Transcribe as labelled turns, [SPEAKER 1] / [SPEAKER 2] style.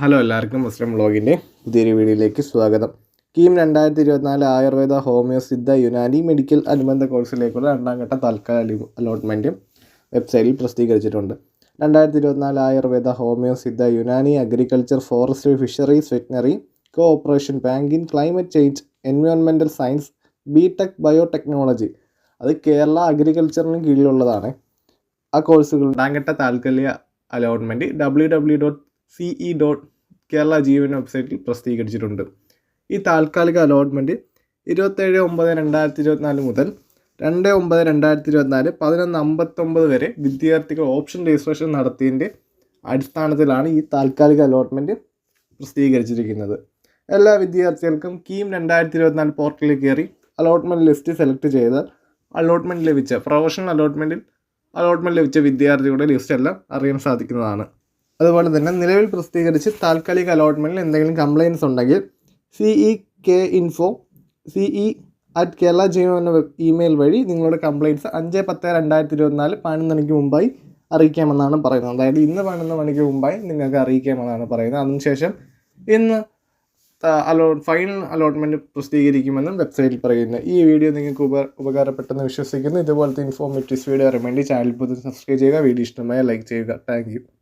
[SPEAKER 1] Hello എല്ലാവർക്കും മുസ്ലിം വ്ളോഗിന്റെ പുതിയൊരു വീഡിയോയിലേക്ക് സ്വാഗതം. കീം രണ്ടായിരത്തി ഇരുപത്തിനാല് ആയുർവേദ ഹോമിയോ സിദ്ധ യുനാനി മെഡിക്കൽ അനുബന്ധ കോഴ്സിലേക്കുള്ള രണ്ടാം ഘട്ട തൽക്കാല അലോട്ട്മെന്റ് വെബ്സൈറ്റിൽ പ്രസിദ്ധീകരിച്ചിട്ടുണ്ട്. രണ്ടായിരത്തി ഇരുപത്തിനാല് Ayurveda homoeo Siddha Unani agriculture forestry fisheries veterinary cooperation banking climate change എൻവയോൺമെന്റൽ science B tech biotechnology. അത് കേരള അഗ്രികൾച്ചറിന് കീഴിലുള്ളതാണ്. ആ കോഴ്സുകൾ രണ്ടാം ഘട്ട താൽക്കാലിക allotment W W dot C E dot Kerala ജീവൻ വെബ്സൈറ്റിൽ പ്രസിദ്ധീകരിച്ചിട്ടുണ്ട്. ഈ താൽക്കാലിക അലോട്ട്മെന്റ് ഇരുപത്തേഴ് ഒമ്പത് രണ്ടായിരത്തി ഇരുപത്തിനാല് മുതൽ രണ്ട് ഒമ്പത് രണ്ടായിരത്തി ഇരുപത്തിനാല് പതിനൊന്ന് അമ്പത്തൊമ്പത് വരെ വിദ്യാർത്ഥികൾ ഓപ്ഷൻ രജിസ്ട്രേഷൻ നടത്തിയതിന്റെ അടിസ്ഥാനത്തിലാണ് ഈ താൽക്കാലിക അലോട്ട്മെന്റ് പ്രസിദ്ധീകരിച്ചിരിക്കുന്നത്. എല്ലാ വിദ്യാർത്ഥികൾക്കും കീം രണ്ടായിരത്തി ഇരുപത്തിനാല് പോർട്ടലിൽ കയറി അലോട്ട്മെന്റ് ലിസ്റ്റ് സെലക്ട് ചെയ്ത് അലോട്ട്മെന്റ് ലഭിച്ച പ്രൊഫഷണൽ അലോട്ട്മെന്റിൽ അലോട്ട്മെന്റ് ലഭിച്ച വിദ്യാർത്ഥികളുടെ ലിസ്റ്റ് എല്ലാം അറിയാൻ സാധിക്കുന്നതാണ്. അതുപോലെ തന്നെ നിലവിൽ പ്രസിദ്ധീകരിച്ച് താൽക്കാലിക അലോട്ട്മെന്റിൽ എന്തെങ്കിലും കംപ്ലയിൻസ് ഉണ്ടെങ്കിൽ C E K info C E at Kerala Jio എന്ന ഇമെയിൽ വഴി നിങ്ങളുടെ കംപ്ലയിൻസ് അഞ്ച് പത്ത് രണ്ടായിരത്തി ഇരുപത്തിനാല് പതിനൊന്ന് മണിക്ക് മുമ്പായി അറിയിക്കാമെന്നാണ് പറയുന്നത്. അതായത് ഇന്ന് പതിനൊന്ന് മണിക്ക് മുമ്പായി നിങ്ങൾക്ക് അറിയിക്കാമെന്നാണ് പറയുന്നത്. അതിനുശേഷം ഇന്ന് അലോ ഫൈനൽ അലോട്ട്മെന്റ് പ്രസിദ്ധീകരിക്കുമെന്നും വെബ്സൈറ്റിൽ പറയുന്നു. ഈ വീഡിയോ നിങ്ങൾക്ക് ഉപ ഉപകാരപ്പെട്ടെന്ന് വിശ്വസിക്കുന്നു. ഇതുപോലത്തെ ഇൻഫോർമേറ്റീവ്സ് വീഡിയോ അറിയാൻ വേണ്ടി ചാനൽ പുതിയ സബ്സ്ക്രൈബ് ചെയ്യുക. വീഡിയോ ഇഷ്ടമായ ലൈക്ക് ചെയ്യുക. താങ്ക്